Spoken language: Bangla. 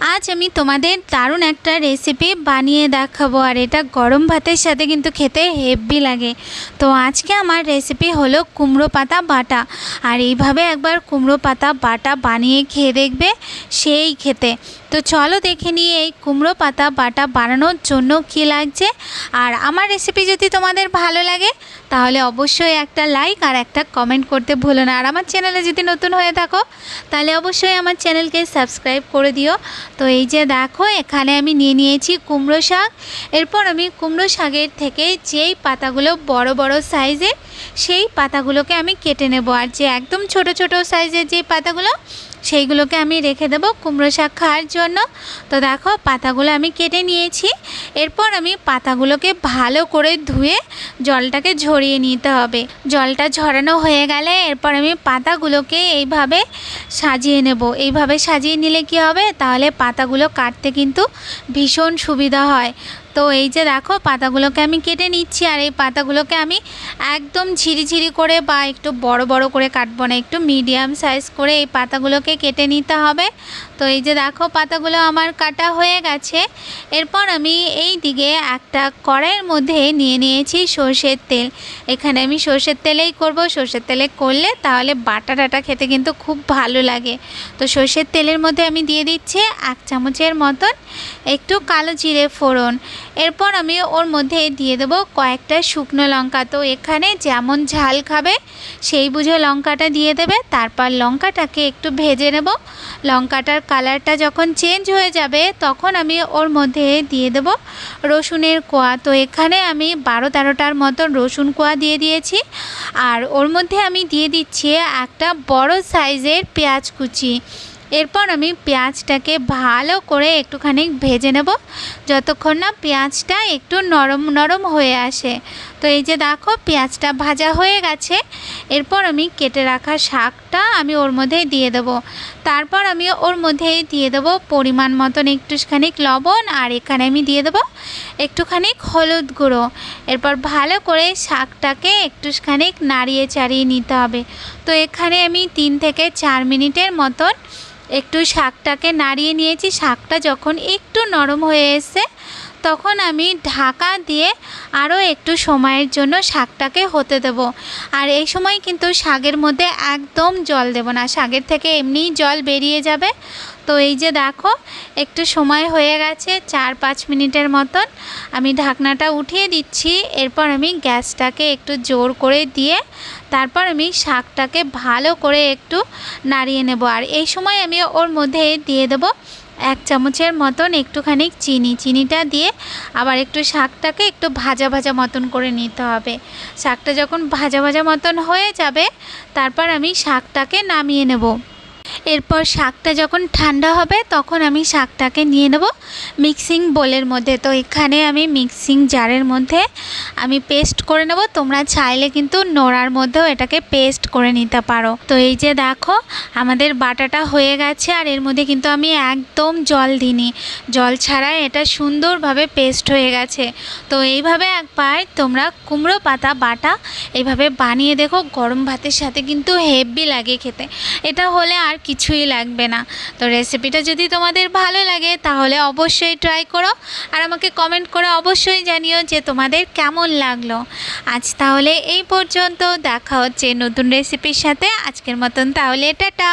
আজ আমি তোমাদের দারুণ একটা রেসিপি বানিয়ে দেখাবো, আর এটা গরম ভাতের সাথে কিন্তু খেতে হেভি লাগে। তো আজকে আমার রেসিপি হলো কুমড়ো পাতা বাটা, আর এইভাবে একবার কুমড়ো পাতা বাটা বানিয়ে খেয়ে দেখবে সেই খেতে। তো চলো দেখে নিয়ে এই কুমড়ো পাতা বাটা বানানোর জন্য কী লাগছে। আর আমার রেসিপি যদি তোমাদের ভালো লাগে, তাহলে অবশ্যই একটা লাইক আর একটা কমেন্ট করতে ভুলো না। আর আমার চ্যানেলে যদি নতুন হয়ে থাকো, তাহলে অবশ্যই আমার চ্যানেলকে সাবস্ক্রাইব করে দিও। তো এই যে দেখো, এখানে আমি নিয়ে নিয়েছি কুমড়ো শাক। এরপর আমি কুমড়ো শাকের থেকে যেই পাতাগুলো বড় বড় সাইজের সেই পাতাগুলোকে আমি কেটে নেব। আর যে একদম ছোট ছোট সাইজের যে পাতাগুলো সেইগুলোকে আমি রেখে দেবো কুমড়ো শাক খাওয়ার জন্য। তো দেখো, পাতাগুলো আমি কেটে নিয়েছি। এরপর আমি পাতাগুলোকে ভালো করে ধুয়ে জলটাকে ঝরিয়ে নিতে হবে। জলটা ঝরানো হয়ে গেলে এরপর আমি পাতাগুলোকে এইভাবে সাজিয়ে নেব। এইভাবে সাজিয়ে নিলে কি হবে? তাহলে পাতাগুলো কাটতে কিন্তু ভীষণ সুবিধা হয়। তো এই যে দেখো পাতাগুলোকে আমি কেটে নিচ্ছি, আর এই পাতাগুলোকে আমি একদম ঝিরিঝিরি করে বা একটু বড় বড় করে কাটবো না, একটু মিডিয়াম সাইজ করে এই পাতাগুলোকে কেটে নিতে হবে। তো এই যে দেখো পাতাগুলো আমার কাটা হয়ে গেছে। এরপর আমি এই দিকে একটা কড়াইয়ের মধ্যে নিয়ে নিয়েছি সর্ষের তেল। এখানে আমি সর্ষের তেলেই করব। সর্ষের তেলে করলে তাহলে বাটা টাটা খেতে কিন্তু খুব ভালো লাগে। তো সর্ষের তেলের মধ্যে আমি দিয়ে দিচ্ছি এক চামচের মতন একটু কালো জিরে ফোড়ন। এরপর আমি ওর মধ্যে দিয়ে দেবো কয়েকটা শুকনো লঙ্কা। তো এখানে যেমন ঝাল খাবে, সেই বুঝে লঙ্কাটা দিয়ে দেবে। তারপর লঙ্কাটাকে একটু ভেজে নেব। লঙ্কাটার কালারটা যখন চেঞ্জ হয়ে যাবে, তখন আমি ওর মধ্যে দিয়ে দেব রসুনের কোয়া। তো এখানে আমি বারো তেরোটার মতন রসুন কোয়া দিয়ে দিয়েছি। আর ওর মধ্যে আমি দিয়ে দিচ্ছি একটা বড় সাইজের পেঁয়াজ কুচি। এরপর আমি পেঁয়াজটাকে ভালো করে একটুখানি ভেজে নেব। যতক্ষণ না পেঁয়াজটা একটু নরম নরম হয়ে আসে। তো এই যে দেখো, পেঁয়াজটা ভাজা হয়ে গেছে। এরপর আমি কেটে রাখা শাকটা আমি ওর মধ্যে দিয়ে দেব। তারপর আমি ওর মধ্যে দিয়ে দেব পরিমাণ মতন একটুখানি লবণ আর এখানে আমি দিয়ে দেব একটুখানি হলুদ গুঁড়ো। এরপর ভালো করে শাকটাকে একটুখানি নাড়িয়ে চাড়িয়ে নিতে হবে। তো এখানে আমি তিন থেকে চার মিনিটের মতন একটু শাকটাকে নাড়িয়ে নিয়েছি। শাকটা যখন একটু নরম হয়ে এসছে তখন আমি ঢাকা দিয়ে আরও একটু সময়ের জন্য শাকটাকে হতে দেব। আর এই সময় কিন্তু শাকের মধ্যে একদম জল দেব না। শাকের থেকে এমনিই জল বেরিয়ে যাবে। তো এই যে দেখো, একটু সময় হয়ে গেছে চার পাঁচ মিনিটের মতন। আমি ঢাকনাটা উঠিয়ে দিচ্ছি, এরপর আমি গ্যাসটাকে একটু জোর করে দিয়ে তারপর আমি শাকটাকে ভালো করে একটু নাড়িয়ে নেব। আর এই সময় আমি ওর মধ্যে দিয়ে দেবো এক চামচের মতন একটুখানি চিনি, চিনিটা দিয়ে আবার একটু শাকটাকে একটু ভাজা ভাজা মতন করে নিতে হবে। শাকটা যখন ভাজা ভাজা মতন হয়ে যাবে, তারপর আমি শাকটাকে নামিয়ে নেব। এরপর শাকটা যখন ঠান্ডা হবে, তখন আমি শাকটাকে নিয়ে নেব মিক্সিং বোলের মধ্যে। তো এখানে আমি মিক্সিং জারের মধ্যে আমি পেস্ট করে নেব। তোমরা চাইলে কিন্তু নোড়ার মধ্যেও এটাকে পেস্ট করে নিতে পারো। তো এই যে দেখো, আমাদের বাটাটা হয়ে গেছে আর এর মধ্যে কিন্তু আমি একদম জল দিইনি। জল ছাড়াই এটা সুন্দরভাবে পেস্ট হয়ে গেছে। তো এইভাবে একবার তোমরা কুমড়ো পাতা, বাটা এইভাবে বানিয়ে দেখো। গরম ভাতের সাথে কিন্তু হেভি লাগে খেতে। এটা হলে আর কিছুই লাগবে না। তো রেসিপিটা যদি তোমাদের ভালো লাগে, তাহলে অবশ্যই ট্রাই করো। আর আমাকে কমেন্ট করে অবশ্যই জানিও যে তোমাদের কেমন লাগল। আজ তাহলে এই পর্যন্ত, দেখা হচ্ছে নতুন রেসিপির সাথে। আজকের মতন তাহলে টাটা!